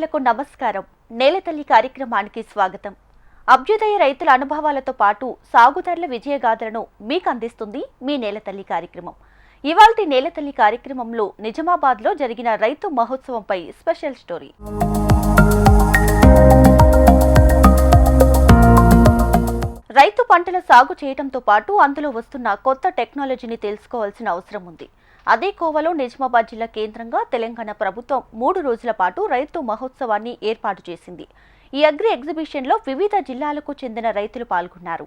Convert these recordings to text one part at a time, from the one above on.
సోదరులకు నమస్కారం. నేలతల్లి కార్యక్రమానికి స్వాగతం. అభ్యుదయ రైతుల అనుభవాలతో పాటు సాగుదారుల విజయగాథలను మీకు అందిస్తుంది మీ నేలతల్లి కార్యక్రమం. ఇవాల్టి నేలతల్లి కార్యక్రమంలో నిజామాబాద్లో జరిగిన రైతు మహోత్సవంపై స్పెషల్ స్టోరీ. రైతు పంటల సాగు చేయడంతో పాటు అందులో వస్తున్న కొత్త టెక్నాలజీని తెలుసుకోవాల్సిన అవసరం ఉంది. అదే కోవలో నిజామాబాద్ జిల్లా కేంద్రంగా తెలంగాణ ప్రభుత్వం మూడు రోజుల పాటు రైతు మహోత్సవాన్ని ఏర్పాటు చేసింది. ఈ అగ్రి ఎగ్జిబిషన్లో వివిధ జిల్లాలకు చెందిన రైతులు పాల్గొన్నారు.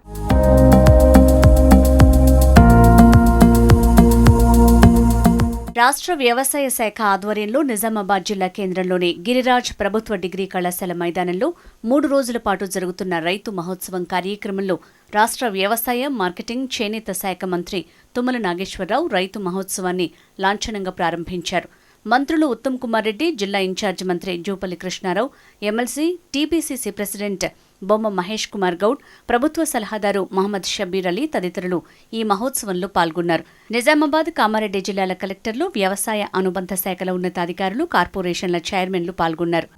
రాష్ట్ర వ్యవసాయ శాఖ ఆధ్వర్యంలో నిజామాబాద్ జిల్లా కేంద్రంలోని గిరిరాజ్ ప్రభుత్వ డిగ్రీ కళాశాల మైదానంలో మూడు రోజుల పాటు జరుగుతున్న రైతు మహోత్సవం కార్యక్రమంలో రాష్ట్ర వ్యవసాయ మార్కెటింగ్ చేనేత శాఖ మంత్రి తుమ్మల నాగేశ్వరరావు రైతు మహోత్సవాన్ని లాంఛనంగా ప్రారంభించారు. మంత్రులు ఉత్తమ్ కుమార్ రెడ్డి జిల్లా ఇన్ఛార్జ్ మంత్రి Jupally Krishnarao MLC TPCC president Bomma Mahesh Kumar Goud ప్రభుత్వ సలహాదారు మహమ్మద్ షబీర్ అలీ తదితరులు ఈ మహోత్సవంలో పాల్గొన్నారు. నిజామాబాద్ కామారెడ్డి జిల్లాల కలెక్టర్లు వ్యవసాయ అనుబంధ శాఖల ఉన్నతాధికారులు కార్పొరేషన్ల చైర్మన్లు పాల్గొన్నారు.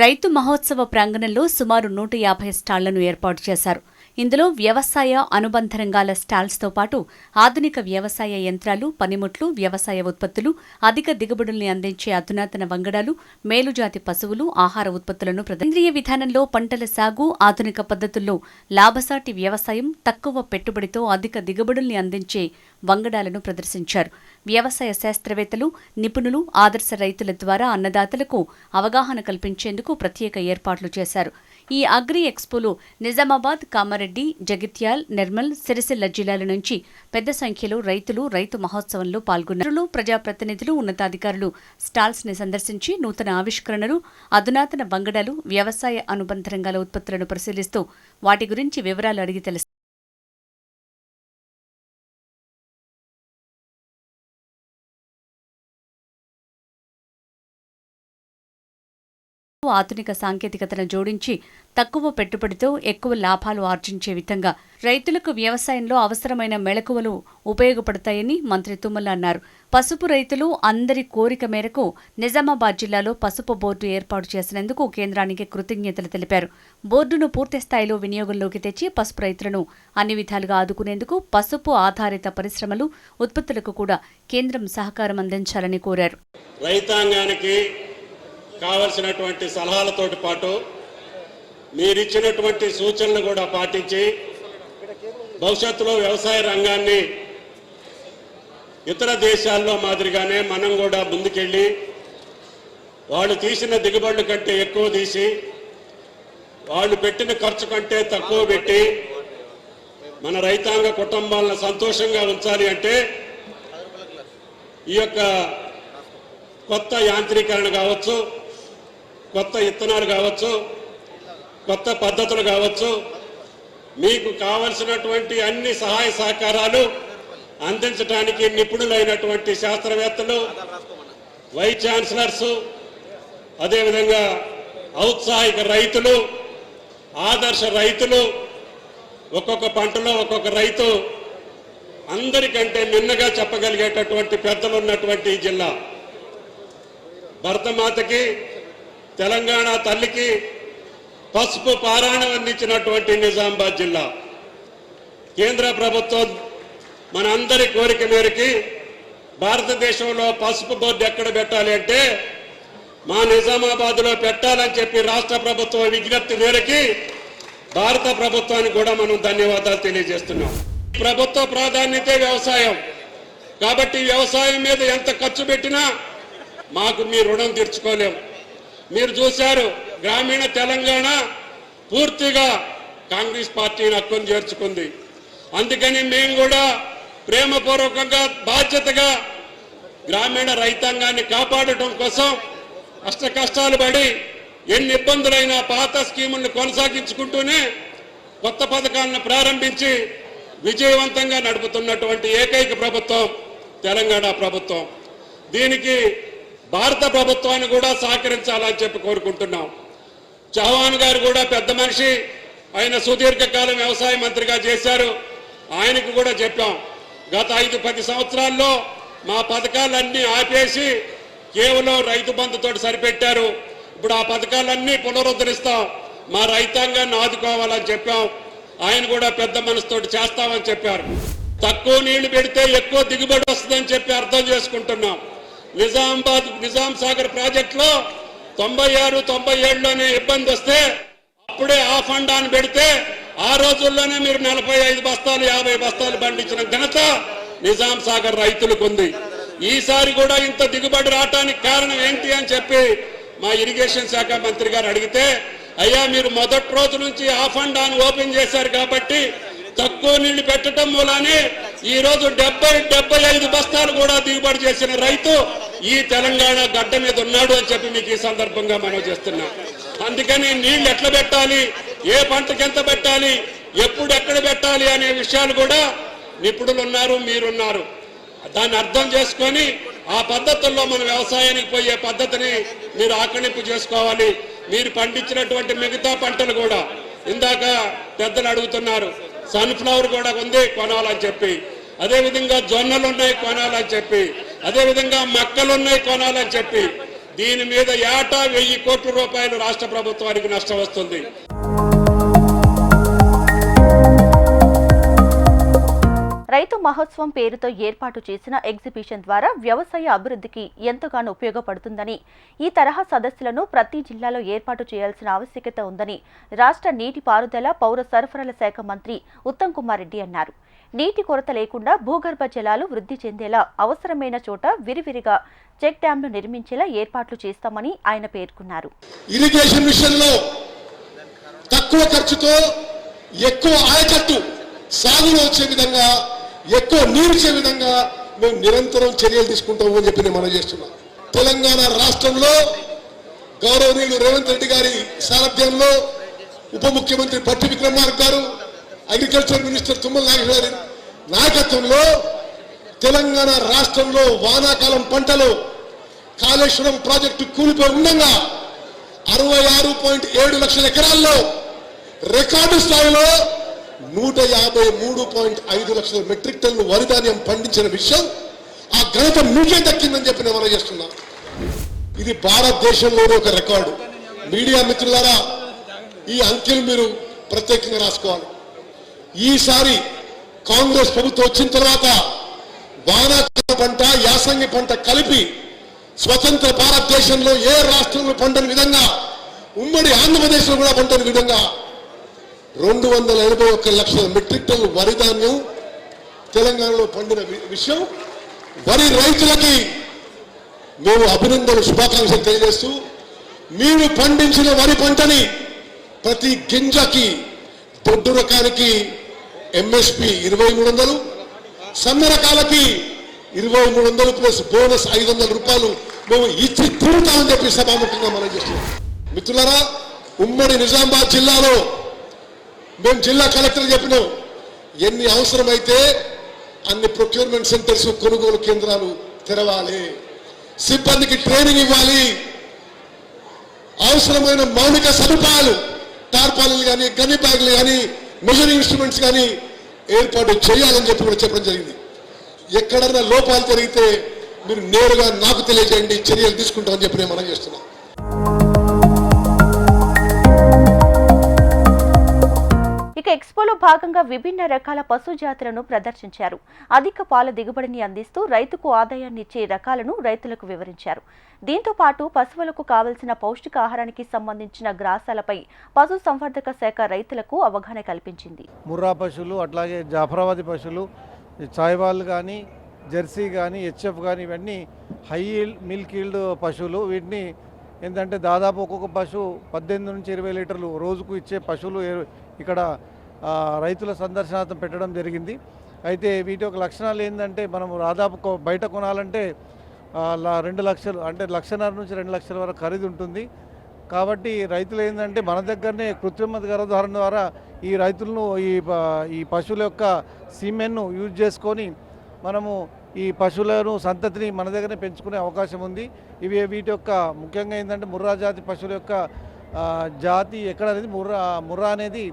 రైతు మహోత్సవ ప్రాంగణంలో సుమారు నూట యాభై స్టాళ్ళను ఏర్పాటు చేశారు. ఇందులో వ్యవసాయ అనుబంధ రంగాల స్టాల్స్తో పాటు ఆధునిక వ్యవసాయ యంత్రాలు పనిముట్లు వ్యవసాయ ఉత్పత్తులు అధిక దిగుబడుల్ని అందించే అధునాతన వంగడాలు మేలుజాతి పశువులు ఆహార ఉత్పత్తులను కేంద్రీయ విధానంలో పంటల సాగు ఆధునిక పద్ధతుల్లో లాభసాటి వ్యవసాయం తక్కువ పెట్టుబడితో అధిక దిగుబడుల్ని అందించే వంగడాలను ప్రదర్శించారు. వ్యవసాయ శాస్త్రవేత్తలు నిపుణులు ఆదర్శ రైతుల ద్వారా అన్నదాతలకు అవగాహన కల్పించేందుకు ప్రత్యేక ఏర్పాట్లు చేశారు. ఈ అగ్రి ఎక్స్పోలో నిజామాబాద్ కామారెడ్డి జగిత్యాల్ నిర్మల్ సిరిసిల్ల జిల్లాల నుంచి పెద్ద సంఖ్యలో రైతులు రైతు మహోత్సవంలో పాల్గొన్నారు. ప్రజాప్రతినిధులు ఉన్నతాధికారులు స్టాల్స్ని సందర్శించి నూతన ఆవిష్కరణలు అధునాతన బంగడాలు వ్యవసాయ అనుబంధ రంగాల ఉత్పత్తులను పరిశీలిస్తూ వాటి గురించి వివరాలు అడిగి తెలుసు. ఆధునిక సాంకేతికతను జోడించి తక్కువ పెట్టుబడితో ఎక్కువ లాభాలు ఆర్జించే విధంగా రైతులకు వ్యవసాయంలో అవసరమైన మెళకువలు ఉపయోగపడతాయని మంత్రి తుమ్మల అన్నారు. పసుపు రైతులు అందరి కోరిక మేరకు నిజామాబాద్ జిల్లాలో పసుపు బోర్డు ఏర్పాటు చేసినందుకు కేంద్రానికి కృతజ్ఞతలు తెలిపారు. బోర్డును పూర్తి స్థాయిలో వినియోగంలోకి తెచ్చి పసుపు రైతులను అన్ని విధాలుగా ఆదుకునేందుకు పసుపు ఆధారిత పరిశ్రమలు ఉత్పత్తులకు కూడా కేంద్రం సహకారం అందించాలని కోరారు. రైతాంగానికి కావలసినటువంటి సలహాలతోటి పాటు మీరిచ్చినటువంటి సూచనలు కూడా పాటించి భవిష్యత్తులో వ్యవసాయ రంగాన్ని ఇతర దేశాల్లో మాదిరిగానే మనం కూడా ముందుకెళ్ళి వాళ్ళు తీసిన దిగుబడుల కంటే ఎక్కువ తీసి వాళ్ళు పెట్టిన ఖర్చు కంటే తక్కువ పెట్టి మన రైతాంగ కుటుంబాలను సంతోషంగా ఉంచాలి అంటే ఈ యొక్క కొత్త యాంత్రీకరణ కావచ్చు కొత్త ఇత్తనాలు కావచ్చు కొత్త పద్ధతులు కావచ్చు మీకు కావలసినటువంటి అన్ని సహాయ సహకారాలు అందించడానికి నిపుణులైనటువంటి శాస్త్రవేత్తలు వైస్ ఛాన్సలర్స్ అదేవిధంగా ఔత్సాహిక రైతులు ఆదర్శ రైతులు ఒక్కొక్క పంటలో ఒక్కొక్క రైతు అందరికంటే నిన్నగా చెప్పగలిగేటటువంటి పెద్దలు ఉన్నటువంటి ఈ జిల్లా. భరతమాతకి తెలంగాణ తల్లికి పసుపు పారాయణం అందించినటువంటి నిజామాబాద్ జిల్లా. కేంద్ర ప్రభుత్వం మన అందరి కోరిక మేరకి భారతదేశంలో పసుపు బోర్డు ఎక్కడ పెట్టాలి అంటే మా నిజామాబాద్లో పెట్టాలని చెప్పి రాష్ట్ర ప్రభుత్వం విజ్ఞప్తి మేరకి భారత ప్రభుత్వానికి కూడా మనం ధన్యవాదాలు తెలియజేస్తున్నాం. ప్రభుత్వ ప్రాధాన్యత వ్యవసాయం. కాబట్టి వ్యవసాయం మీద ఎంత ఖర్చు పెట్టినా మాకు మీ రుణం తీర్చుకోలేం. మీరు చూశారు గ్రామీణ తెలంగాణ పూర్తిగా కాంగ్రెస్ పార్టీని హక్కును చేర్చుకుంది. అందుకని మేము కూడా ప్రేమపూర్వకంగా బాధ్యతగా గ్రామీణ రైతాంగాన్ని కాపాడటం కోసం అష్ట కష్టాలు పడి ఎన్ని ఇబ్బందులైనా పాత స్కీములను కొనసాగించుకుంటూనే కొత్త పథకాలను ప్రారంభించి విజయవంతంగా నడుపుతున్నటువంటి ఏకైక ప్రభుత్వం తెలంగాణ ప్రభుత్వం. దీనికి భారత ప్రభుత్వాన్ని కూడా సహకరించాలని చెప్పి కోరుకుంటున్నాం. చౌహాన్ గారు కూడా పెద్ద మనిషి ఆయన సుదీర్ఘకాలం వ్యవసాయ మంత్రిగా చేశారు. ఆయనకు కూడా చెప్పాం గత ఐదు పది సంవత్సరాల్లో మా పథకాలన్నీ ఆపేసి కేవలం రైతు బంధుతో సరిపెట్టారు. ఇప్పుడు ఆ పథకాలన్నీ పునరుద్ధరిస్తాం. మా రైతాంగాన్ని ఆదుకోవాలని చెప్పాం. ఆయన కూడా పెద్ద మనసుతోటి చేస్తామని చెప్పారు. తక్కువ నీళ్ళు పెడితే ఎక్కువ దిగుబడి వస్తుందని చెప్పి అర్థం చేసుకుంటున్నాం. నిజామాబాద్ నిజాం సాగర్ ప్రాజెక్టులో తొంభై ఆరు తొంభై ఏడులోనే ఇబ్బంది వస్తే అప్పుడే ఆ ఫండ్ అని పెడితే ఆ రోజుల్లోనే మీరు నలభై ఐదు బస్తాలు యాభై బస్తాలు పండించిన ఘనత నిజాం సాగర్ రైతులకు ఉంది. ఈసారి కూడా ఇంత దిగుబడి రావటానికి కారణం ఏంటి అని చెప్పి మా ఇరిగేషన్ శాఖ మంత్రి గారు అడిగితే అయ్యా మీరు మొదటి రోజు నుంచి ఆ ఫండ్ అని ఓపెన్ చేశారు కాబట్టి తక్కువ నీళ్ళు పెట్టడం మూలానే ఈ రోజు డెబ్బై డెబ్బై ఐదు బస్తాలు కూడా దిగుబడి చేసిన రైతు ఈ తెలంగాణ గడ్డ మీద ఉన్నాడు అని చెప్పి మీకు ఈ సందర్భంగా మనం చేస్తున్నాం. అందుకని నీళ్ళు ఎట్లా పెట్టాలి? ఏ పంటకి ఎంత పెట్టాలి? ఎప్పుడు ఎక్కడ పెట్టాలి అనే విషయాలు కూడా నిపుణులు ఉన్నారు మీరున్నారు. దాన్ని అర్థం చేసుకొని ఆ పద్ధతుల్లో మన వ్యవసాయానికి పోయే పద్ధతిని మీరు ఆకలింపు చేసుకోవాలి. మీరు పండించినటువంటి మిగతా పంటలు కూడా ఇందాక పెద్దలు అడుగుతున్నారు. సన్ఫ్లవర్ కూడా ఉంది కొనాలని చెప్పి. అదే విధంగా జొన్నలు ఉన్నాయి కొనాలని చెప్పి. అదే విధంగా మక్కలు ఉన్నాయి కొనాలని చెప్పి. దీని మీద ఏటా వెయ్యి కోట్ల రూపాయలు రాష్ట్ర ప్రభుత్వానికి నష్టం వస్తుంది. రైతు మహోత్సవం పేరుతో ఏర్పాటు చేసిన ఎగ్జిబిషన్ ద్వారా వ్యవసాయ అభివృద్ధికి ఎంతగానో ఉపయోగపడుతుందని ఈ తరహా సదస్సులను ప్రతి జిల్లాలో ఏర్పాటు చేయాల్సిన ఆవశ్యకత ఉందని రాష్ట్ర నీటిపారుదల పౌర సరఫరాల శాఖ మంత్రి ఉత్తమ్ కుమార్ రెడ్డి అన్నారు. నీటి కొరత లేకుండా భూగర్భ జలాలు వృద్ధి చెందేలా అవసరమైన చోట విరివిరిగా చెక్ డ్యాంలు నిర్మించేలా ఏర్పాట్లు చేస్తామని ఆయన పేర్కొన్నారు. ఇరిగేషన్ మిషన్లో తక్కువ ఖర్చుతో ఎక్కువ ఆయకట్టు సాగులో వచ్చే విధంగా ఎక్కువ నీరు విధంగా మేము నిరంతరం చర్యలు తీసుకుంటాము అని చెప్పి నేను మనం చేస్తున్నాం. తెలంగాణ రాష్ట్రంలో గౌరవనీయుడు రేవంత్ రెడ్డి గారి సారథ్యంలో ఉప ముఖ్యమంత్రి పట్టి విక్రమార్క గారు అగ్రికల్చర్ మినిస్టర్ తుమ్మల నాగేశ్వర గారి నాయకత్వంలో తెలంగాణ రాష్ట్రంలో వానాకాలం పంటలు కాళేశ్వరం ప్రాజెక్టు కూలిపోయి ఉండగా అరవై ఆరు పాయింట్ ఏడు లక్షల ఎకరాల్లో రికార్డు స్థాయిలో నూట యాభై మూడు పాయింట్ ఐదు లక్షల మెట్రిక్ టన్ను వరి ధాన్యం పండించిన విషయం ఆ ఘనత మీకే దక్కిందని చెప్పి నేను మనం చేస్తున్నా. ఇది భారతదేశంలోనే ఒక రికార్డు. మీడియా మిత్రులారా ఈ అంకెలు మీరు ప్రత్యేకంగా రాసుకోవాలి. ఈసారి కాంగ్రెస్ ప్రభుత్వం వచ్చిన తర్వాత వానాకాల పంట యాసంగి పంట కలిపి స్వతంత్ర భారతదేశంలో ఏ రాష్ట్రంలో పండని విధంగా ఉమ్మడి ఆంధ్రప్రదేశ్లో కూడా పండని విధంగా రెండు వందల ఎనభై ఒక్క లక్షల మెట్రిక్ టన్ను వరి ధాన్యం తెలంగాణలో పండిన విషయం. వరి రైతులకి మేము అభినందనలు శుభాకాంక్షలు తెలియజేస్తూ మీరు పండించిన వరి పంటని ప్రతి గింజకి దొడ్డు రకానికి ఎంఎస్పి ఇరవై మూడు వందలు సన్న రకాలకి ఇరవై మూడు వందలు ప్లస్ బోనస్ ఐదు వందల రూపాయలు మేము ఇచ్చి తీరుతామని చెప్పి సభాముఖంగా మనం చేస్తున్నాం. మిత్రులరా ఉమ్మడి నిజామాబాద్ జిల్లాలో మేము జిల్లా కలెక్టర్ చెప్పినాం. ఎన్ని అవసరమైతే అన్ని ప్రొక్యూర్మెంట్ సెంటర్స్ కొనుగోలు కేంద్రాలు తెరవాలి. సిబ్బందికి ట్రైనింగ్ ఇవ్వాలి. అవసరమైన మౌలిక సదుపాయాలు టార్పాలీలు కానీ గన్ని బ్యాగులు కానీ మెజరింగ్ ఇన్స్ట్రుమెంట్స్ కానీ ఏర్పాటు చేయాలని చెప్పి కూడా చెప్పడం జరిగింది. ఎక్కడన్నా లోపాలు జరిగితే మీరు నేరుగా నాకు తెలియజేయండి చర్యలు తీసుకుంటామని చెప్పి నేను మనం చేస్తున్నాం ఇక ఎక్స్పోలో భాగంగా విభిన్న రకాల పశు జాతులను ప్రదర్శించారు. అధిక పాల దిగుబడిని అందిస్తూ రైతుకు ఆదాయాన్ని ఇచ్చే రకాలను రైతులకు వివరించారు. దీంతో పాటు పశువులకు కావలసిన పౌష్టికాహారానికి సంబంధించిన గ్రాసాలపై పశు సంవర్ధక శాఖ రైతులకు అవగాహన కల్పించింది. ముర్రా పశువులు అట్లాగే జాఫరాబాదీ పశువులు ఈ కానీ జెర్సీ కానీ హెచ్ఎఫ్ కానీ ఇవన్నీ హై ఈల్డ్ మిల్క్ ఈల్డ్ పశువులు. వీటిని ఏంటంటే దాదాపు ఒక్కొక్క పశువు పద్దెనిమిది నుంచి ఇరవై లీటర్లు రోజుకు ఇచ్చే పశువులు ఇక్కడ రైతుల సందర్శనార్థం పెట్టడం జరిగింది. అయితే వీటి యొక్క లక్షణాలు ఏంటంటే మనం దాదాపు బయట కొనాలంటే రెండు లక్షలు అంటే లక్షన్నర నుంచి రెండు లక్షల వరకు ఖరీదు ఉంటుంది. కాబట్టి రైతులు ఏంటంటే మన దగ్గరనే కృత్రిమ గర్భధారణ ద్వారా ఈ రైతులను ఈ ప- ఈ పశువుల యొక్క సీమెన్ను యూజ్ చేసుకొని మనము ఈ పశువులను సంతతిని మన దగ్గరనే పెంచుకునే అవకాశం ఉంది. ఇవి వీటి యొక్క ముఖ్యంగా ఏంటంటే ముర్రా జాతి పశువుల యొక్క జాతి ఎక్కడ అనేది ముర్రా ముర్రా అనేది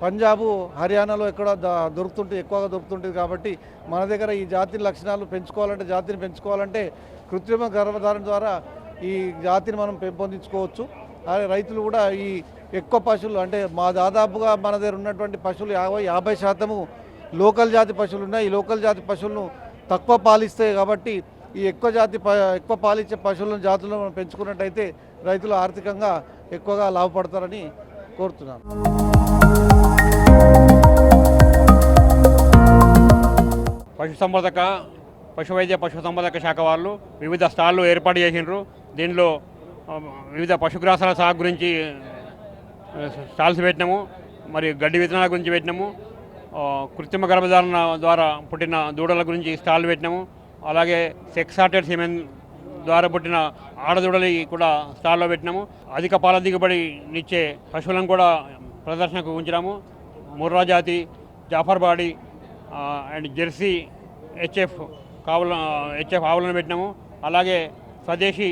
పంజాబు హర్యానాలో ఎక్కడ దొరుకుతుంటే ఎక్కువగా దొరుకుతుంటుంది కాబట్టి మన దగ్గర ఈ జాతి లక్షణాలు పెంచుకోవాలంటే జాతిని పెంచుకోవాలంటే కృత్రిమ గర్భధారణ ద్వారా ఈ జాతిని మనం పెంపొందించుకోవచ్చు. అలాగే రైతులు కూడా ఈ ఎక్కువ పశువులు అంటే మా దాదాపుగా మన దగ్గర ఉన్నటువంటి పశువులు యాభై యాభై శాతము లోకల్ జాతి పశువులు ఉన్నాయి. ఈ లోకల్ జాతి పశువులను తక్కువ పాలిస్తాయి కాబట్టి ఈ ఎక్కువ జాతి ప ఎక్కువ పాలిచ్చే పశువులను జాతులను మనం పెంచుకున్నట్టయితే రైతులు ఆర్థికంగా ఎక్కువగా లాభపడతారని కోరుతున్నాను. పశుసంవర్ధక పశువైద్య పశుసంవర్ధక శాఖ వాళ్ళు వివిధ స్టాళ్ళు ఏర్పాటు చేసిండ్రు. దీనిలో వివిధ పశుగ్రాసాల సాగు గురించి స్టాల్స్ పెట్టినాము. మరి గడ్డి విత్తనాల గురించి పెట్టినాము. కృత్రిమ గర్భధారణ ద్వారా పుట్టిన దూడల గురించి స్టాల్ పెట్టినాము. అలాగే సెక్సాటెడ్ సిమెన్ ద్వారా పుట్టిన ఆడదూడలి కూడా స్టాల్లో పెట్టినాము. అధిక పాల దిగుబడినిచ్చే పశువులను కూడా ప్రదర్శనకు ఉంచినాము. ముర్రా జాతి జాఫర్బాడి అండ్ జెర్సీ హెచ్ఎఫ్ కావుల హెచ్ఎఫ్ ఆవులను పెట్టినాము. అలాగే స్వదేశీ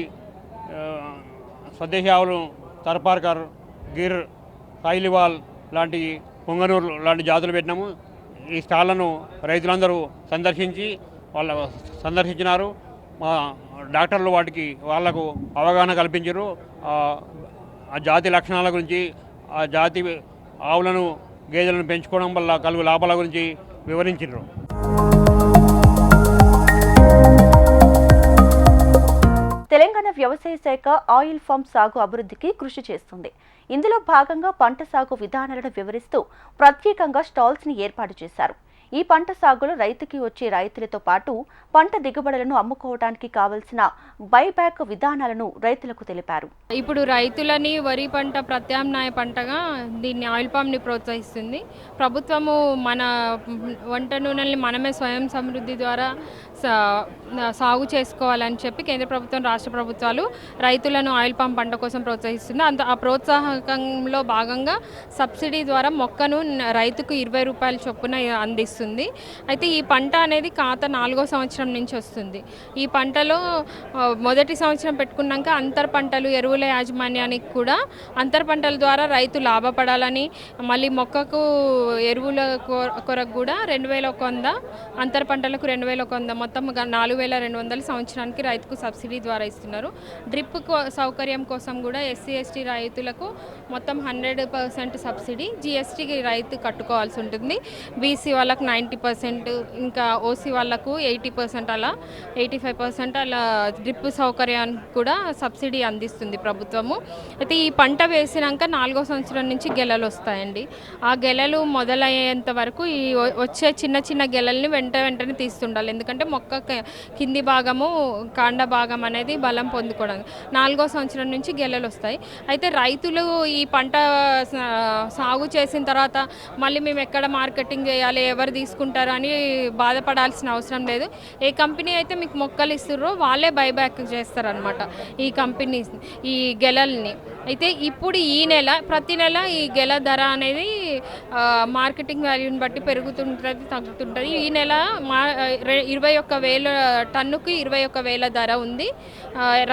స్వదేశీ ఆవులు తర్పార్కర్ గిర్ సాయిలివాల్ లాంటి పొంగనూరు లాంటి జాతులు పెట్టినాము. ఈ స్టాళ్ళను రైతులందరూ సందర్శించి వాళ్ళ సందర్శించినారు. మా డాక్టర్లు వాటికి వాళ్ళకు అవగాహన కల్పించారు. ఆ ఆ జాతి లక్షణాల గురించి ఆ జాతి ఆవులను గేదెలను పెంచుకోవడం వల్ల కలుగు లాభాల గురించి వివరించారు తెలంగాణ వ్యవసాయ శాఖ ఆయిల్ ఫామ్ సాగు అభివృద్ధికి కృషి చేస్తుంది. ఇందులో భాగంగా పంట సాగు విధానాలను వివరిస్తూ ప్రత్యేకంగా స్టాల్స్ని ఏర్పాటు చేశారు. ఈ పంట సాగులో రైతుకి వచ్చే రైతులతో పాటు పంట దిగుబడులను అమ్ముకోవడానికి కావలసిన బైబ్యాక్ విధానాలను రైతులకు తెలిపారు. ఇప్పుడు రైతులని వరి పంట ప్రత్యామ్నాయ పంటగా దీన్ని ఆయిల్ పామ్ని ప్రోత్సహిస్తుంది. ప్రభుత్వము మన వంట నూనెల్ని మనమే స్వయం సమృద్ధి ద్వారా సా- సాగు చేసుకోవాలని చెప్పి కేంద్ర ప్రభుత్వం రాష్ట్ర ప్రభుత్వాలు రైతులను ఆయిల్ పామ్ పంట కోసం ప్రోత్సహిస్తుంది. అంత ఆ ప్రోత్సాహకంలో భాగంగా సబ్సిడీ ద్వారా మొక్కను రైతుకు ఇరవై రూపాయల చొప్పున అందిస్తుంది అయితే ఈ పంట అనేది కాత నాలుగో సంవత్సరం నుంచి వస్తుంది. ఈ పంటలో మొదటి సంవత్సరం పెట్టుకున్నాక అంతర్ పంటలు ఎరువుల యాజమాన్యానికి కూడా అంతర్ పంటల ద్వారా రైతు లాభపడాలని మళ్ళీ మొక్కకు ఎరువుల కొరకు కూడా రెండు వేల ఒక వంద అంతర్ పంటలకు రెండు వేల ఒక వంద మొత్తం నాలుగు వేల రెండు వందల సంవత్సరానికి రైతుకు సబ్సిడీ ద్వారా ఇస్తున్నారు. డ్రిప్ కో- సౌకర్యం కోసం కూడా ఎస్సీ ఎస్టీ రైతులకు మొత్తం హండ్రెడ్ పర్సెంట్ సబ్సిడీ జిఎస్టీకి రైతు కట్టుకోవాల్సి ఉంటుంది. బీసీ వాళ్ళకు నైంటీ పర్సెంట్ ఇంకా ఓసీ వాళ్ళకు ఎయిటీ పర్సెంట్ అలా ఎయిటీ ఫైవ్ పర్సెంట్ అలా డ్రిప్ సౌకర్యానికి కూడా సబ్సిడీ అందిస్తుంది ప్రభుత్వము. అయితే ఈ పంట వేసినాక నాలుగో సంవత్సరం నుంచి గెలలు వస్తాయండి. ఆ గెలలు మొదలయ్యేంత వరకు ఈ వచ్చే చిన్న చిన్న గెలల్ని వెంట వెంటనే తీస్తుండాలి. ఎందుకంటే మొక్క కింది భాగము కాండ భాగం అనేది బలం పొందుకోవడం నాలుగో సంవత్సరం నుంచి గెలలు వస్తాయి. అయితే రైతులు ఈ పంట సాగు చేసిన తర్వాత మళ్ళీ మేము ఎక్కడ మార్కెటింగ్ చేయాలి ఎవరి తీసుకుంటారు అని బాధపడాల్సిన అవసరం లేదు. ఏ కంపెనీ అయితే మీకు మొక్కలు ఇస్తుర్రో వాళ్ళే బైబ్యాక్ చేస్తారనమాట ఈ కంపెనీస్ ఈ గెలల్ని. అయితే ఇప్పుడు ఈ నెల ప్రతి నెల ఈ గెల ధర అనేది మార్కెటింగ్ వాల్యూని బట్టి పెరుగుతుంటుంది తగ్గుతుంటుంది. ఈ నెల మా ఇరవై ఒక్క వేల టన్నుకు ఇరవై ఒక్క వేల ధర ఉంది.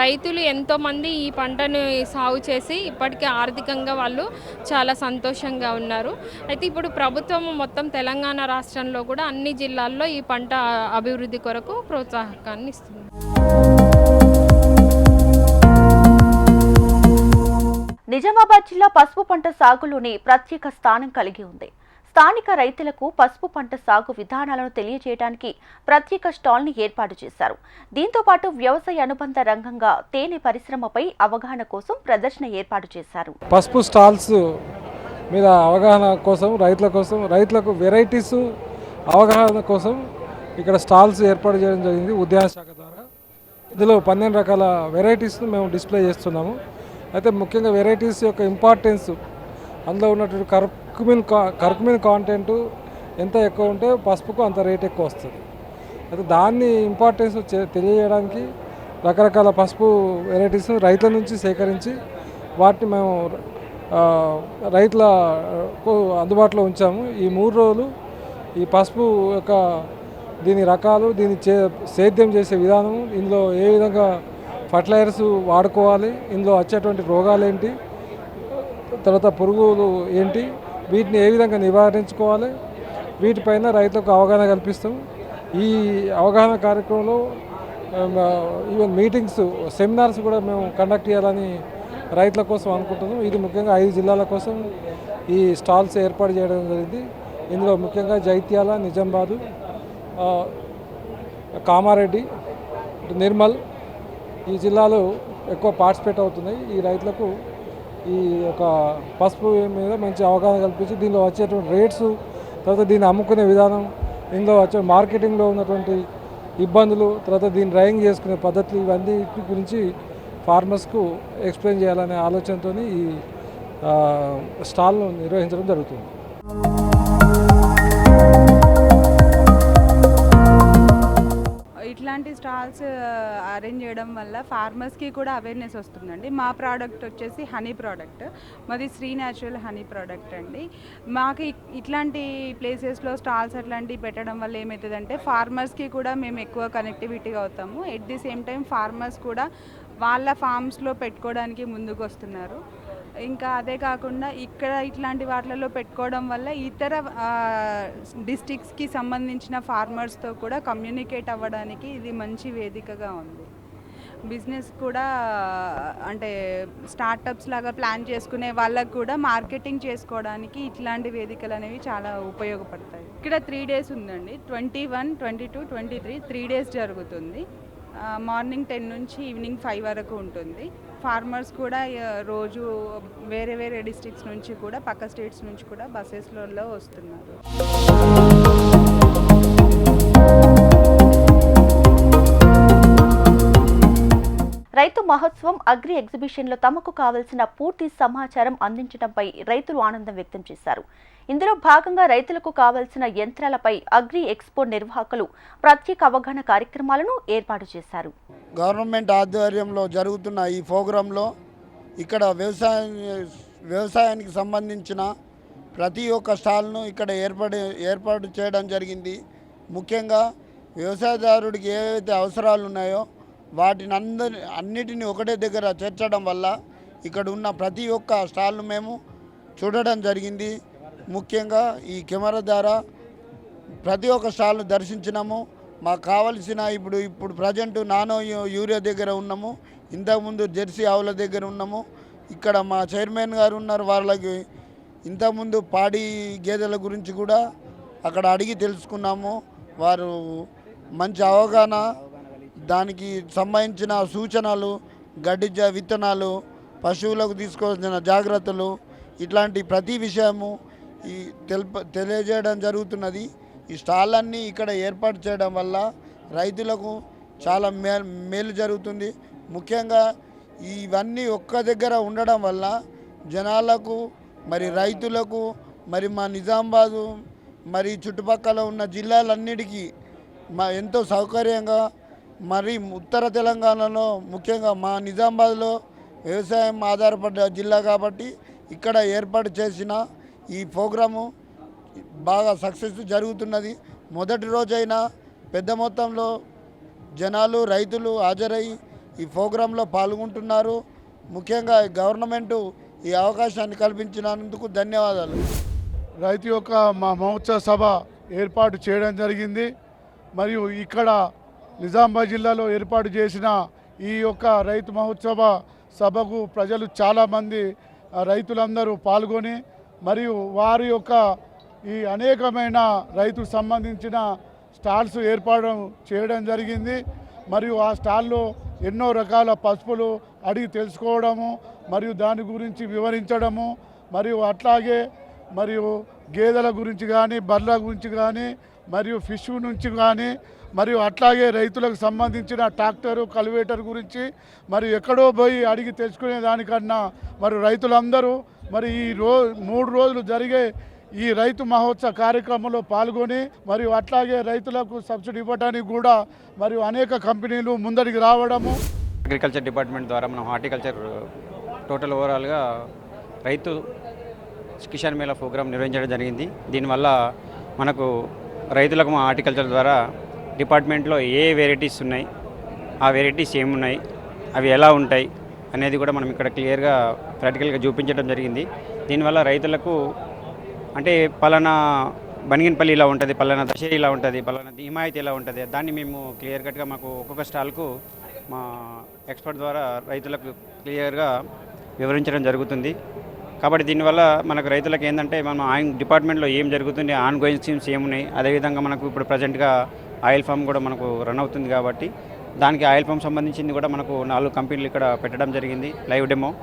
రైతులు ఎంతోమంది ఈ పంటను సాగు చేసి ఇప్పటికే ఆర్థికంగా వాళ్ళు చాలా సంతోషంగా ఉన్నారు. అయితే ఇప్పుడు ప్రభుత్వం మొత్తం తెలంగాణ రాష్ట్రంలో కూడా అన్ని జిల్లాల్లో ఈ పంట అభివృద్ధి కొరకు ప్రోత్సాహకాన్ని ఇస్తుంది. నిజామాబాద్ జిల్లా పసుపు పంట సాగులోని ప్రత్యేక స్థానం కలిగి ఉంది. స్థానిక రైతులకు పసుపు పంట సాగు విధానాలను తెలియజేయడానికి ప్రత్యేక స్టాల్ని ఏర్పాటు చేశారు. దీంతో పాటు వ్యవసాయ అనుబంధ రంగంగా తేనె పరిశ్రమపై అవగాహన కోసం ప్రదర్శన ఏర్పాటు చేశారు. పసుపు స్టాల్స్ మీద అవగాహన కోసం రైతుల కోసం రైతులకు వెరైటీస్ అవగాహన కోసం ఇక్కడ స్టాల్స్ ఏర్పాటు చేయడం జరిగింది ఉద్యాన శాఖ ద్వారా. ఇందులో పన్నెండు రకాల వెరైటీస్ను మేము డిస్ప్లే చేస్తున్నాము. అయితే ముఖ్యంగా వెరైటీస్ యొక్క ఇంపార్టెన్స్ అందులో ఉన్నటువంటి కర్కుమిన్ కా కర్కుమిన్ కాంటెంట్ ఎంత ఎక్కువ ఉంటే పసుపుకు అంత రేట్ ఎక్కువ వస్తుంది. అయితే దాన్ని ఇంపార్టెన్స్ తెలియజేయడానికి రకరకాల పసుపు వెరైటీస్ రైతుల నుంచి సేకరించి వాటిని మేము రైతులకు అందుబాటులో ఉంచాము. ఈ మూడు రోజులు ఈ పసుపు యొక్క దీని రకాలు దీన్ని చే సేద్యం చేసే విధానం ఇందులో ఏ విధంగా ఫర్టిలైజర్స్ వాడుకోవాలి. ఇందులో వచ్చేటువంటి రోగాలు ఏంటి? తర్వాత పురుగులు ఏంటి? వీటిని ఏ విధంగా నివారించుకోవాలి? వీటిపైన రైతులకు అవగాహన కల్పిస్తాం. ఈ అవగాహన కార్యక్రమంలో ఈవెన్ మీటింగ్స్ సెమినార్స్ కూడా మేము కండక్ట్ చేయాలని రైతుల కోసం అనుకుంటున్నాం. ఇది ముఖ్యంగా ఐదు జిల్లాల కోసం ఈ స్టాల్స్ ఏర్పాటు చేయడం జరిగింది. ఇందులో ముఖ్యంగా జైత్యాల నిజామాబాదు కామారెడ్డి నిర్మల్ ఈ జిల్లాలో ఎక్కువ పార్టిసిపేట్ అవుతున్నాయి. ఈ రైతులకు ఈ యొక్క పసుపు మీద మంచి అవగాహన కల్పించి దీనిలో వచ్చేటువంటి రేట్స్ తర్వాత దీన్ని అమ్ముకునే విధానం ఇందులో వచ్చే మార్కెటింగ్లో ఉన్నటువంటి ఇబ్బందులు తర్వాత దీన్ని డ్రైవింగ్ చేసుకునే పద్ధతులు ఇవన్నీ గురించి ఫార్మర్స్కు ఎక్స్ప్లెయిన్ చేయాలనే ఆలోచనతో ఈ స్టాల్ను నిర్వహించడం జరుగుతుంది. ఇట్లాంటి స్టాల్స్ అరేంజ్ చేయడం వల్ల ఫార్మర్స్కి కూడా అవేర్నెస్ వస్తుందండి. మా ప్రోడక్ట్ వచ్చేసి హనీ ప్రోడక్ట్ మాది శ్రీ న్యాచురల్ హనీ ప్రోడక్ట్ అండి. మాకు ఇట్లాంటి ప్లేసెస్లో స్టాల్స్ అట్లాంటివి పెట్టడం వల్ల ఏమవుతుందంటే ఫార్మర్స్కి కూడా మేము ఎక్కువ కనెక్టివిటీగా అవుతాము. At the same time farmers కూడా వాళ్ళ ఫార్మ్స్లో పెట్టుకోవడానికి ముందుకు వస్తున్నారు ఇంకా అదే కాకుండా ఇక్కడ ఇట్లాంటి వాటిలలో పెట్టుకోవడం వల్ల ఇతర డిస్టిక్స్కి సంబంధించిన ఫార్మర్స్తో కూడా కమ్యూనికేట్ అవ్వడానికి ఇది మంచి వేదికగా ఉంది. బిజినెస్ కూడా అంటే స్టార్టప్స్ లాగా ప్లాన్ చేసుకునే వాళ్ళకు కూడా మార్కెటింగ్ చేసుకోవడానికి ఇట్లాంటి వేదికలు అనేవి చాలా ఉపయోగపడతాయి. ఇక్కడ త్రీ డేస్ ఉందండి. Twenty one twenty two twenty three three days జరుగుతుంది. మార్నింగ్ టెన్ నుంచి ఈవినింగ్ ఫైవ్ వరకు ఉంటుంది. ఫార్మర్స్ కూడా రోజు వేరే వేరే డిస్ట్రిక్ట్స్ నుంచి కూడా పక్క స్టేట్స్ నుంచి కూడా బస్సెస్లలో వస్తున్నారు. రైతు మహోత్సవం అగ్రి ఎగ్జిబిషన్లో తమకు కావలసిన పూర్తి సమాచారం అందించడంపై రైతులు ఆనందం వ్యక్తం చేశారు. ఇందులో భాగంగా రైతులకు కావలసిన యంత్రాలపై అగ్రి ఎక్స్పో నిర్వాహకులు ప్రత్యేక అవగాహన కార్యక్రమాలను ఏర్పాటు చేశారు. గవర్నమెంట్ ఆధ్వర్యంలో జరుగుతున్న ఈ ప్రోగ్రాంలో ఇక్కడ వ్యవసాయ వ్యవసాయానికి సంబంధించిన ప్రతి ఒక్క స్టాల్ను ఇక్కడ ఏర్పాటు ఏర్పాటు చేయడం జరిగింది. ముఖ్యంగా వ్యవసాయదారుడికి ఏవైతే అవసరాలు ఉన్నాయో వాటిని అందరి అన్నిటిని ఒకటే దగ్గర చేర్చడం వల్ల ఇక్కడ ఉన్న ప్రతి ఒక్క స్టాల్ను మేము చూడడం జరిగింది. ముఖ్యంగా ఈ కెమెరా ద్వారా ప్రతి ఒక్క స్టాల్ను దర్శించినాము. మాకు కావలసిన ఇప్పుడు ఇప్పుడు ప్రజెంట్ నానో యూరియా దగ్గర ఉన్నాము. ఇంతకుముందు జెర్సీ ఆవుల దగ్గర ఉన్నాము. ఇక్కడ మా చైర్మన్ గారు ఉన్నారు. వాళ్ళకి ఇంతకుముందు పాడి గేదెల గురించి కూడా అక్కడ అడిగి తెలుసుకున్నాము. వారు మంచి అవగాహన దానికి సంబంధించిన సూచనలు గడ్డి విత్తనాలు పశువులకు తీసుకోవాల్సిన జాగ్రత్తలు ఇట్లాంటి ప్రతి విషయము ఈ తెలుప తెలియజేయడం జరుగుతున్నది. ఈ స్టాళ్ళన్నీ ఇక్కడ ఏర్పాటు చేయడం వల్ల రైతులకు చాలా మే మేలు జరుగుతుంది. ముఖ్యంగా ఇవన్నీ ఒక్క దగ్గర ఉండడం వల్ల జనాలకు మరి రైతులకు మరి మా నిజామాబాదు మరి చుట్టుపక్కల ఉన్న జిల్లాలన్నిటికీ మా ఎంతో సౌకర్యంగా మరి ఉత్తర తెలంగాణలో ముఖ్యంగా మా నిజామాబాద్లో వ్యవసాయం ఆధారపడ్డ జిల్లా కాబట్టి ఇక్కడ ఏర్పాటు చేసిన ఈ ప్రోగ్రాము బాగా సక్సెస్ జరుగుతున్నది. మొదటి రోజైనా పెద్ద మొత్తంలో జనాలు రైతులు హాజరై ఈ ప్రోగ్రాంలో పాల్గొంటున్నారు. ముఖ్యంగా గవర్నమెంటు ఈ అవకాశాన్ని కల్పించినందుకు ధన్యవాదాలు. రైతు యొక్క మా మహోత్సవ సభ ఏర్పాటు చేయడం జరిగింది. మరియు ఇక్కడ నిజామాబాద్ జిల్లాలో ఏర్పాటు చేసిన ఈ యొక్క రైతు మహోత్సవ సభకు ప్రజలు చాలామంది రైతులందరూ పాల్గొని మరియు వారి యొక్క ఈ అనేకమైన రైతుకు సంబంధించిన స్టాల్స్ ఏర్పాటు చేయడం జరిగింది. మరియు ఆ స్టాల్లో ఎన్నో రకాల పసుపులు అడిగి తెలుసుకోవడము మరియు దాని గురించి వివరించడము మరియు అట్లాగే మరియు గేదెల గురించి కానీ బర్రెల గురించి కానీ మరియు ఫిష్ నుంచి కానీ మరియు అట్లాగే రైతులకు సంబంధించిన ట్రాక్టరు కల్వేటర్ గురించి మరియు ఎక్కడో పోయి అడిగి తెచ్చుకునే దానికన్నా మరి రైతులందరూ మరి ఈ రో మూడు రోజులు జరిగే ఈ రైతు మహోత్సవ కార్యక్రమంలో పాల్గొని మరియు అట్లాగే రైతులకు సబ్సిడీ ఇవ్వడానికి కూడా మరియు అనేక కంపెనీలు ముందడికి రావడము. అగ్రికల్చర్ డిపార్ట్మెంట్ ద్వారా మనం హార్టికల్చర్ టోటల్ ఓవరాల్గా రైతు కిసాన్ మేళా ప్రోగ్రామ్ నిర్వహించడం జరిగింది. దీనివల్ల మనకు రైతులకు మా హార్టికల్చర్ ద్వారా డిపార్ట్మెంట్లో ఏ వెరైటీస్ ఉన్నాయి ఆ వెరైటీస్ ఏమున్నాయి అవి ఎలా ఉంటాయి అనేది కూడా మనం ఇక్కడ క్లియర్గా ప్రాక్టికల్గా చూపించడం జరిగింది. దీనివల్ల రైతులకు అంటే పలానా బనిగినపల్లి ఇలా ఉంటుంది పలానా దశ ఇలా ఉంటుంది పలానా హిమాయత్ ఇలా ఉంటుంది. దాన్ని మేము క్లియర్ కట్గా మాకు ఒక్కొక్క స్టాల్కు మా ఎక్స్పర్ట్ ద్వారా రైతులకు క్లియర్గా వివరించడం జరుగుతుంది. కాబట్టి దీనివల్ల మనకు రైతులకు ఏంటంటే మనం ఆయిల్ డిపార్ట్మెంట్లో ఏం జరుగుతుంది ఆన్ గోయింగ్ స్కీమ్స్ ఏమున్నాయి అదేవిధంగా మనకు ఇప్పుడు ప్రజెంట్గా ఆయిల్ ఫామ్ కూడా మనకు రన్ అవుతుంది కాబట్టి దానికి ఆయిల్ పంప్ సంబంధించింది కూడా మనకు నాలుగు కంపెనీలు ఇక్కడ పెట్టడం జరిగింది లైవ్ డెమో.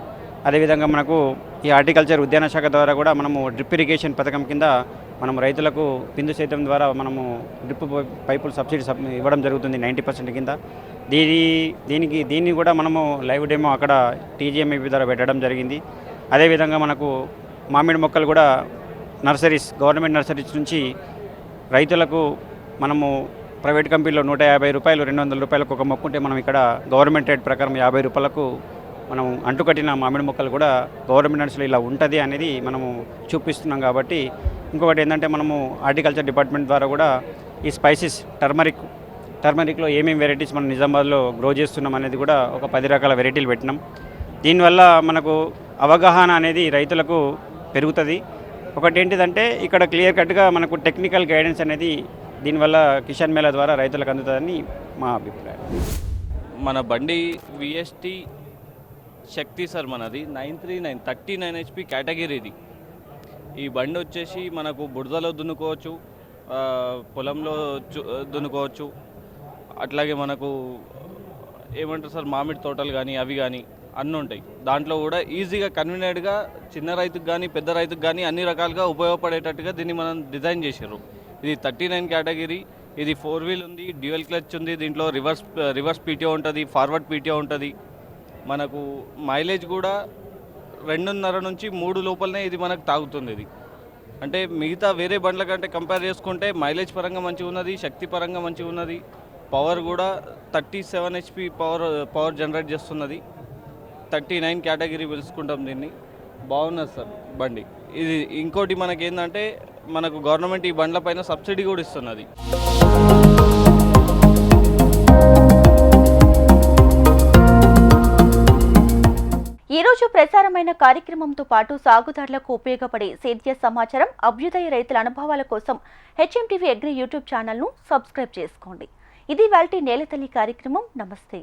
అదేవిధంగా మనకు ఈ హార్టికల్చర్ ఉద్యాన శాఖ ద్వారా కూడా మనము డ్రిప్ ఇరిగేషన్ పథకం కింద మనం రైతులకు బిందు సేద్యం ద్వారా మనము డ్రిప్ పై- పైపులు సబ్సిడీ ఇవ్వడం జరుగుతుంది నైంటీ పర్సెంట్ కింద. దీని దీనికి దీన్ని కూడా మనము లైవ్ డెమో అక్కడ టీజీఎంఐపి ద్వారా పెట్టడం జరిగింది. అదేవిధంగా మనకు మామిడి మొక్కలు కూడా నర్సరీస్ గవర్నమెంట్ నర్సరీస్ నుంచి రైతులకు మనము ప్రైవేట్ కంపెనీలో నూట యాభై రూపాయలు రెండు వందల రూపాయలకు ఒక మొక్క ఉంటే మనం ఇక్కడ గవర్నమెంట్ రేట్ ప్రకారం యాభై రూపాయలకు మనం అంటుకట్టిన మామిడి మొక్కలు కూడా గవర్నమెంట్ నర్సరీలో ఇలా ఉంటుంది అనేది మనము చూపిస్తున్నాం కాబట్టి ఇంకొకటి ఏంటంటే మనము హార్టికల్చర్ డిపార్ట్మెంట్ ద్వారా కూడా ఈ స్పైసెస్ టర్మరిక్ టర్మరిక్లో ఏమేమి వెరైటీస్ మనం నిజామాబాద్లో గ్రో చేస్తున్నాం అనేది కూడా ఒక పది రకాల వెరైటీలు పెట్టినాం. దీనివల్ల మనకు అవగాహన అనేది రైతులకు పెరుగుతుంది. ఒకటి ఏంటిదంటే ఇక్కడ క్లియర్ కట్గా మనకు టెక్నికల్ గైడెన్స్ అనేది దీనివల్ల కిసాన్ మేళా ద్వారా రైతులకు అందుతుందని మా అభిప్రాయం. మన బండి విఎస్టీ శక్తి సార్ మనది nine three nine thirty nine HP category ఇది. ఈ బండి వచ్చేసి మనకు బురదలో దున్నుకోవచ్చు పొలంలో చు- దున్నుకోవచ్చు. అట్లాగే మనకు ఏమంటారు సార్ మామిడి తోటలు కానీ అవి కానీ అన్నీ ఉంటాయి. దాంట్లో కూడా ఈజీగా కన్వీనియంట్గా చిన్న రైతుకు కానీ పెద్ద రైతుకు కానీ అన్ని రకాలుగా ఉపయోగపడేటట్టుగా దీన్ని మనం డిజైన్ చేసారు ఇది థర్టీ నైన్ కేటగిరీ ఇది ఫోర్ వీల్ ఉంది డ్యూయల్ క్లచ్ ఉంది దీంట్లో రివర్స్ రివర్స్ పీటీఓ ఉంటుంది ఫార్వర్డ్ పీటీఓ ఉంటుంది. మనకు మైలేజ్ కూడా రెండున్నర నుంచి మూడు లోపలనే ఇది మనకు తాగుతుంది ఇది. అంటే మిగతా వేరే బండ్ల కంటే కంపేర్ చేసుకుంటే మైలేజ్ పరంగా మంచిగా ఉన్నది శక్తి పరంగా మంచిగా ఉన్నది. పవర్ కూడా thirty seven HP power power generate చేస్తున్నది. థర్టీ నైన్ కేటగిరీ పిలుచుకుంటాం దీన్ని. బాగున్నది సార్ బండి. ఇది ఇంకోటి మనకి ఏంటంటే మనకు గవర్నమెంట్ ఈ బండ్ల పైన సబ్సిడీ కూడా ఇస్తున్నది. ఈరోజు ప్రసారమైన కార్యక్రమంతో పాటు సాగుదారులకు ఉపయోగపడే సేద్య సమాచారం అభ్యుదయ రైతుల అనుభవాల కోసం హెచ్ఎంటీవీ అగ్రి యూట్యూబ్ ఛానల్ను సబ్స్క్రైబ్ చేసుకోండి. ఇది వాల్టీ నేలతల్లి కార్యక్రమం. నమస్తే.